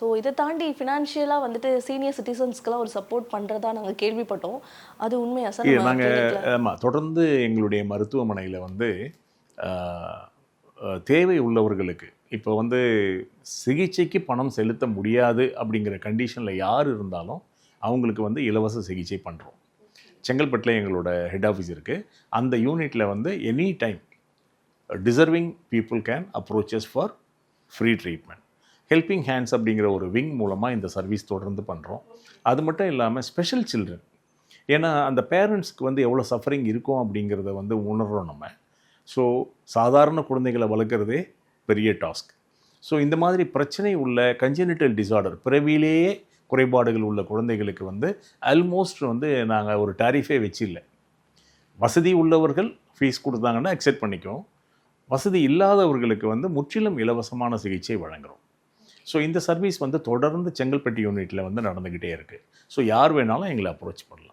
So இதை தாண்டி ஃபினான்ஷியலாக வந்துட்டு சீனியர் சிட்டிசன்ஸ்க்கெல்லாம் ஒரு சப்போர்ட் பண்ணுறதா நாங்கள் கேள்விப்பட்டோம். அது உண்மையா சார்? நாங்கள்? ஆமாம் தொடர்ந்து எங்களுடைய மருத்துவமனையில் வந்து தேவை உள்ளவர்களுக்கு இப்போ வந்து சிகிச்சைக்கு பணம் செலுத்த முடியாது அப்படிங்கிற கண்டிஷனில் யார் இருந்தாலும் அவங்களுக்கு வந்து இலவச சிகிச்சை பண்ணுறோம் செங்கல்பட்டில் எங்களோட ஹெட் ஆஃபீஸ் இருக்குது அந்த யூனிட்டில் வந்து any time deserving people can approaches for free treatment helping hands அப்படிங்கிற ஒரு விங் மூலமாக இந்த சர்வீஸ் தொடர்ந்து பண்ணுறோம் அது மட்டும் இல்லாமல் ஸ்பெஷல் சில்ட்ரன் ஏன்னா அந்த பேரண்ட்ஸ்க்கு வந்து எவ்வளோ சஃபரிங் இருக்கும் அப்படிங்கிறத வந்து உணர்றோம் நம்ம. ஸோ சாதாரண குழந்தைகளை வளர்க்குறதே பெரிய டாஸ்க் ஸோ இந்த மாதிரி பிரச்சனை உள்ள கன்ஜெனிட்டல் டிசார்டர் பிறவியிலேயே குறைபாடுகள் உள்ள குழந்தைகளுக்கு வந்து ஆல்மோஸ்ட் வந்து நாங்கள் ஒரு டாரிஃபே வச்சில்லை. வசதி உள்ளவர்கள் ஃபீஸ் கொடுத்தாங்கன்னா அக்செப்ட் பண்ணிக்குவோம். வசதி இல்லாதவர்களுக்கு வந்து முற்றிலும் இலவசமான சிகிச்சை வழங்குகிறோம் ஸோ இந்த சர்வீஸ் வந்து தொடர்ந்து செங்கல்பட்டு யூனிட்டில் வந்து நடந்துக்கிட்டே இருக்குது ஸோ யார் வேணாலும் எங்களை அப்ரோச் பண்ணலாம்.